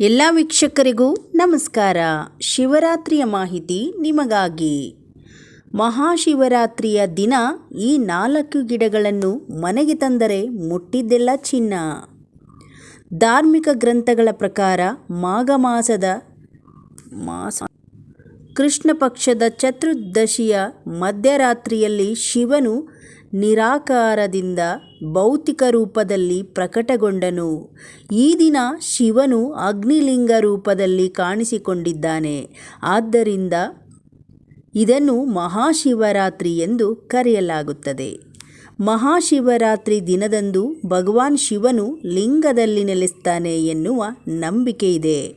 ಎಲ್ಲ ವೀಕ್ಷಕರಿಗೂ ನಮಸ್ಕಾರ. ಶಿವರಾತ್ರಿಯ ಮಾಹಿತಿ ನಿಮಗಾಗಿ. ಮಹಾಶಿವರಾತ್ರಿಯ ದಿನ ಈ ನಾಲ್ಕು ಗಿಡಗಳನ್ನು ಮನೆಗೆ ತಂದರೆ ಮುಟ್ಟಿದ್ದೆಲ್ಲ ಚಿನ್ನ. ಧಾರ್ಮಿಕ ಗ್ರಂಥಗಳ ಪ್ರಕಾರ ಮಾಘ ಮಾಸದ ಮಾಸ ಕೃಷ್ಣ ಪಕ್ಷದ ಚತುರ್ದಶಿಯ ಮಧ್ಯರಾತ್ರಿಯಲ್ಲಿ ಶಿವನು ನಿರಾಕಾರದಿಂದ ಭೌತಿಕ ರೂಪದಲ್ಲಿ ಪ್ರಕಟಗೊಂಡನು. ಈ ದಿನ ಶಿವನು ಅಗ್ನಿಲಿಂಗ ರೂಪದಲ್ಲಿ ಕಾಣಿಸಿಕೊಂಡಿದ್ದಾನೆ. ಆದ್ದರಿಂದ ಇದನ್ನು ಮಹಾಶಿವರಾತ್ರಿ ಎಂದು ಕರೆಯಲಾಗುತ್ತದೆ. ಮಹಾಶಿವರಾತ್ರಿ ದಿನದಂದು ಭಗವಾನ್ ಶಿವನು ಲಿಂಗದಲ್ಲಿ ನೆಲೆಸ್ತಾನೆ ಎನ್ನುವ ನಂಬಿಕೆ ಇದೆ.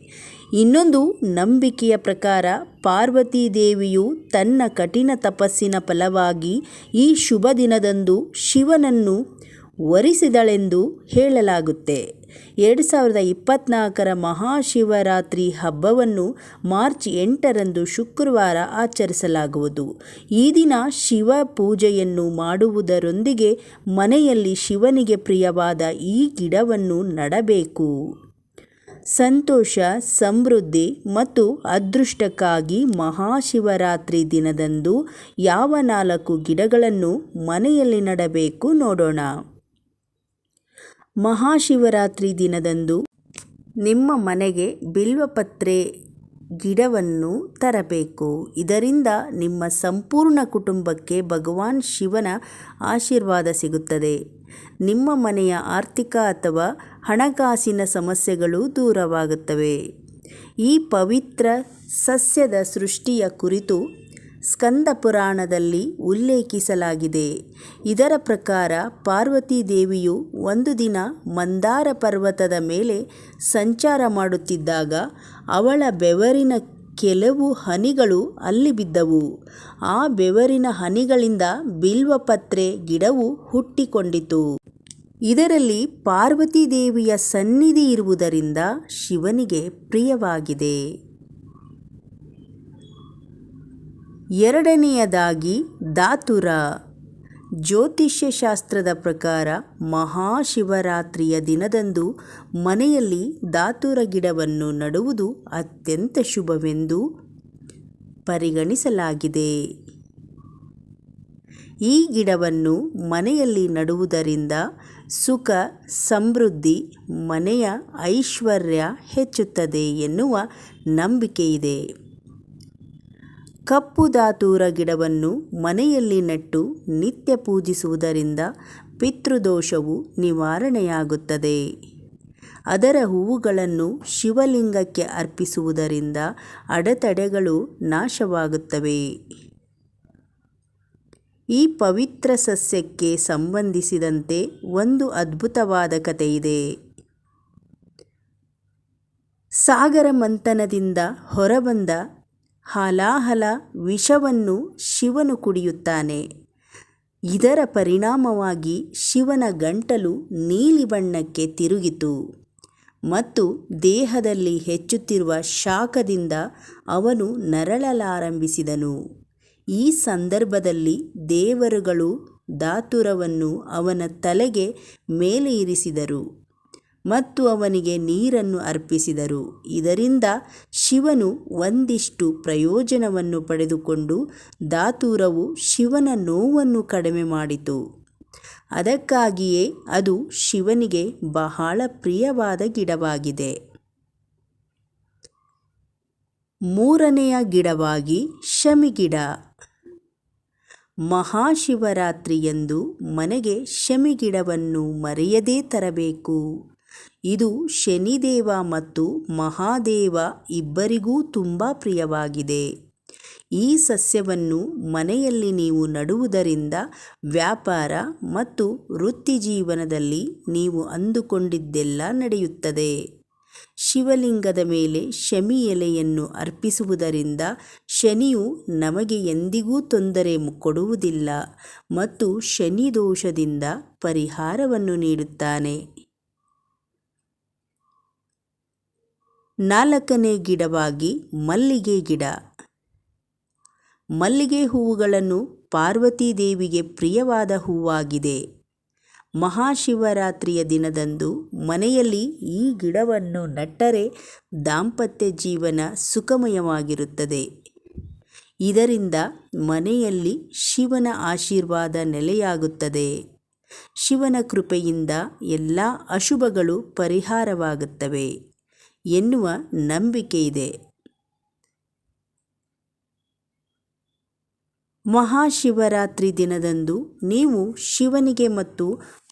ಇನ್ನೊಂದು ನಂಬಿಕೆಯ ಪ್ರಕಾರ ಪಾರ್ವತಿ ದೇವಿಯು ತನ್ನ ಕಠಿಣ ತಪಸ್ಸಿನ ಫಲವಾಗಿ ಈ ಶುಭ ದಿನದಂದು ಶಿವನನ್ನು ವರಿಸಿದಳೆಂದು ಹೇಳಲಾಗುತ್ತೆ. ಎರಡು ಸಾವಿರದ ಇಪ್ಪತ್ತ್ನಾಲ್ಕರ ಮಹಾಶಿವರಾತ್ರಿ ಹಬ್ಬವನ್ನು ಮಾರ್ಚ್ ಎಂಟರಂದು ಶುಕ್ರವಾರ ಆಚರಿಸಲಾಗುವುದು. ಈ ದಿನ ಶಿವ ಪೂಜೆಯನ್ನು ಮಾಡುವುದರೊಂದಿಗೆ ಮನೆಯಲ್ಲಿ ಶಿವನಿಗೆ ಪ್ರಿಯವಾದ ಈ ಗಿಡವನ್ನು ನಡಬೇಕು. ಸಂತೋಷ, ಸಮೃದ್ಧಿ ಮತ್ತು ಅದೃಷ್ಟಕ್ಕಾಗಿ ಮಹಾಶಿವರಾತ್ರಿ ದಿನದಂದು ಯಾವ ನಾಲ್ಕು ಗಿಡಗಳನ್ನು ಮನೆಯಲ್ಲಿ ನಡಬೇಕು ನೋಡೋಣ. ಮಹಾಶಿವರಾತ್ರಿ ದಿನದಂದು ನಿಮ್ಮ ಮನೆಗೆ ಬಿಲ್ವಪತ್ರೆ ಗಿಡವನ್ನು ತರಬೇಕು. ಇದರಿಂದ ನಿಮ್ಮ ಸಂಪೂರ್ಣ ಕುಟುಂಬಕ್ಕೆ ಭಗವಾನ್ ಶಿವನ ಆಶೀರ್ವಾದ ಸಿಗುತ್ತದೆ. ನಿಮ್ಮ ಮನೆಯ ಆರ್ಥಿಕ ಅಥವಾ ಹಣಕಾಸಿನ ಸಮಸ್ಯೆಗಳು ದೂರವಾಗುತ್ತವೆ. ಈ ಪವಿತ್ರ ಸಸ್ಯದ ಸೃಷ್ಟಿಯ ಕುರಿತು ಸ್ಕಂದ ಪುರಾಣದಲ್ಲಿ ಉಲ್ಲೇಖಿಸಲಾಗಿದೆ. ಇದರ ಪ್ರಕಾರ ಪಾರ್ವತಿ ದೇವಿಯು ಒಂದು ದಿನ ಮಂದಾರ ಪರ್ವತದ ಮೇಲೆ ಸಂಚಾರ ಮಾಡುತ್ತಿದ್ದಾಗ ಅವಳ ಬೆವರಿನ ಕೆಲವು ಹನಿಗಳು ಅಲ್ಲಿ ಬಿದ್ದವು. ಆ ಬೆವರಿನ ಹನಿಗಳಿಂದ ಬಿಲ್ವಪತ್ರೆ ಗಿಡವು ಹುಟ್ಟಿಕೊಂಡಿತು. ಇದರಲ್ಲಿ ಪಾರ್ವತಿ ದೇವಿಯ ಸನ್ನಿಧಿ ಇರುವುದರಿಂದ ಶಿವನಿಗೆ ಪ್ರಿಯವಾಗಿದೆ. ಎರಡನೆಯದಾಗಿ ಧಾತುರ ಜ್ಯೋತಿಷ್ಯ ಶಾಸ್ತ್ರದ ಪ್ರಕಾರ ಮಹಾಶಿವರಾತ್ರಿಯ ದಿನದಂದು ಮನೆಯಲ್ಲಿ ಧಾತುರ ಗಿಡವನ್ನು ನಡುವುದು ಅತ್ಯಂತ ಶುಭವೆಂದು ಪರಿಗಣಿಸಲಾಗಿದೆ. ಈ ಗಿಡವನ್ನು ಮನೆಯಲ್ಲಿ ನಡುವುದರಿಂದ ಸುಖ, ಸಮೃದ್ಧಿ, ಮನೆಯ ಐಶ್ವರ್ಯ ಹೆಚ್ಚುತ್ತದೆ ಎನ್ನುವ ನಂಬಿಕೆ ಇದೆ ಕಪ್ಪು ದಾತೂರ ಗಿಡವನ್ನು ಮನೆಯಲ್ಲಿ ನೆಟ್ಟು ನಿತ್ಯ ಪೂಜಿಸುವುದರಿಂದ ಪಿತೃದೋಷವು ನಿವಾರಣೆಯಾಗುತ್ತದೆ. ಅದರ ಹೂವುಗಳನ್ನು ಶಿವಲಿಂಗಕ್ಕೆ ಅರ್ಪಿಸುವುದರಿಂದ ಅಡೆತಡೆಗಳು ನಾಶವಾಗುತ್ತವೆ. ಈ ಪವಿತ್ರ ಸಸ್ಯಕ್ಕೆ ಸಂಬಂಧಿಸಿದಂತೆ ಒಂದು ಅದ್ಭುತವಾದ ಕಥೆಯಿದೆ. ಸಾಗರ ಮಂಥನದಿಂದ ಹೊರಬಂದ ಹಾಲಾಹಲ ವಿಷವನ್ನು ಶಿವನು ಕುಡಿಯುತ್ತಾನೆ. ಇದರ ಪರಿಣಾಮವಾಗಿ ಶಿವನ ಗಂಟಲು ನೀಲಿ ಬಣ್ಣಕ್ಕೆ ತಿರುಗಿತು ಮತ್ತು ದೇಹದಲ್ಲಿ ಹೆಚ್ಚುತ್ತಿರುವ ಶಾಖದಿಂದ ಅವನು ನರಳಲಾರಂಭಿಸಿದನು. ಈ ಸಂದರ್ಭದಲ್ಲಿ ದೇವರುಗಳು ದಾತುರವನ್ನು ಅವನ ತಲೆಗೆ ಮೇಲೆ ಇರಿಸಿದರು. ಮತ್ತು ಅವನಿಗೆ ನೀರನ್ನು ಅರ್ಪಿಸಿದರು. ಇದರಿಂದ ಶಿವನು ಒಂದಿಷ್ಟು ಪ್ರಯೋಜನವನ್ನು ಪಡೆದುಕೊಂಡು ದಾತೂರವು ಶಿವನ ನೋವನ್ನು ಕಡಿಮೆ ಮಾಡಿತು. ಅದಕ್ಕಾಗಿಯೇ ಅದು ಶಿವನಿಗೆ ಬಹಳ ಪ್ರಿಯವಾದ ಗಿಡವಾಗಿದೆ. ಮೂರನೆಯ ಗಿಡವಾಗಿ ಶಮಿಗಿಡ. ಮಹಾಶಿವರಾತ್ರಿಯಂದು ಮನೆಗೆ ಶಮಿಗಿಡವನ್ನು ಮರೆಯದೇ ತರಬೇಕು. ಇದು ಶನಿದೇವ ಮತ್ತು ಮಹಾದೇವ ಇಬ್ಬರಿಗೂ ತುಂಬ ಪ್ರಿಯವಾಗಿದೆ. ಈ ಸಸ್ಯವನ್ನು ಮನೆಯಲ್ಲಿ ನೀವು ನಡುವುದರಿಂದ ವ್ಯಾಪಾರ ಮತ್ತು ವೃತ್ತಿ ಜೀವನದಲ್ಲಿ ನೀವು ಅಂದುಕೊಂಡಿದ್ದೆಲ್ಲ ನಡೆಯುತ್ತದೆ. ಶಿವಲಿಂಗದ ಮೇಲೆ ಶಮಿ ಎಲೆಯನ್ನು ಅರ್ಪಿಸುವುದರಿಂದ ಶನಿಯು ನಮಗೆ ಎಂದಿಗೂ ತೊಂದರೆ ಕೊಡುವುದಿಲ್ಲ ಮತ್ತು ಶನಿ ದೋಷದಿಂದ ಪರಿಹಾರವನ್ನು ನೀಡುತ್ತಾನೆ. ನಾಲ್ಕನೇ ಗಿಡವಾಗಿ ಮಲ್ಲಿಗೆ ಗಿಡ. ಮಲ್ಲಿಗೆ ಹೂವುಗಳನ್ನು ಪಾರ್ವತಿ ದೇವಿಗೆ ಪ್ರಿಯವಾದ ಹೂವಾಗಿದೆ. ಮಹಾಶಿವರಾತ್ರಿಯ ದಿನದಂದು ಮನೆಯಲ್ಲಿ ಈ ಗಿಡವನ್ನು ನಟ್ಟರೆ ದಾಂಪತ್ಯ ಜೀವನ ಸುಖಮಯವಾಗಿರುತ್ತದೆ. ಇದರಿಂದ ಮನೆಯಲ್ಲಿ ಶಿವನ ಆಶೀರ್ವಾದ ನೆಲೆಯಾಗುತ್ತದೆ. ಶಿವನ ಕೃಪೆಯಿಂದ ಎಲ್ಲ ಅಶುಭಗಳು ಪರಿಹಾರವಾಗುತ್ತವೆ. ಎನ್ನುವ ನಂಬಿಕೆ ಇದೆ ಮಹಾಶಿವರಾತ್ರಿ ದಿನದಂದು ನೀವು ಶಿವನಿಗೆ ಮತ್ತು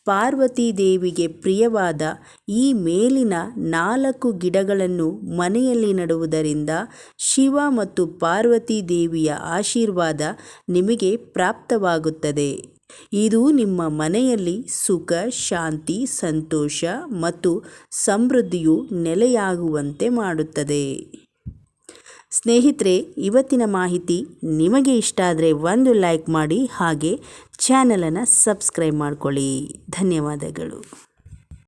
ಪಾರ್ವತಿ ದೇವಿಗೆ ಪ್ರಿಯವಾದ ಈ ಮೇಲಿನ ನಾಲ್ಕು ಗಿಡಗಳನ್ನು ಮನೆಯಲ್ಲಿ ನೆಡುವುದರಿಂದ ಶಿವ ಮತ್ತು ಪಾರ್ವತಿ ದೇವಿಯ ಆಶೀರ್ವಾದ ನಿಮಗೆ ಪ್ರಾಪ್ತವಾಗುತ್ತದೆ. ಇದು ನಿಮ್ಮ ಮನೆಯಲ್ಲಿ ಸುಖ, ಶಾಂತಿ, ಸಂತೋಷ ಮತ್ತು ಸಮೃದ್ಧಿಯು ನೆಲೆಯಾಗುವಂತೆ ಮಾಡುತ್ತದೆ. ಸ್ನೇಹಿತರೆ, ಇವತ್ತಿನ ಮಾಹಿತಿ ನಿಮಗೆ ಇಷ್ಟ ಆದರೆ ಒಂದು ಲೈಕ್ ಮಾಡಿ ಹಾಗೆ ಚಾನಲನ್ನು ಸಬ್ಸ್ಕ್ರೈಬ್ ಮಾಡಿಕೊಳ್ಳಿ. ಧನ್ಯವಾದಗಳು.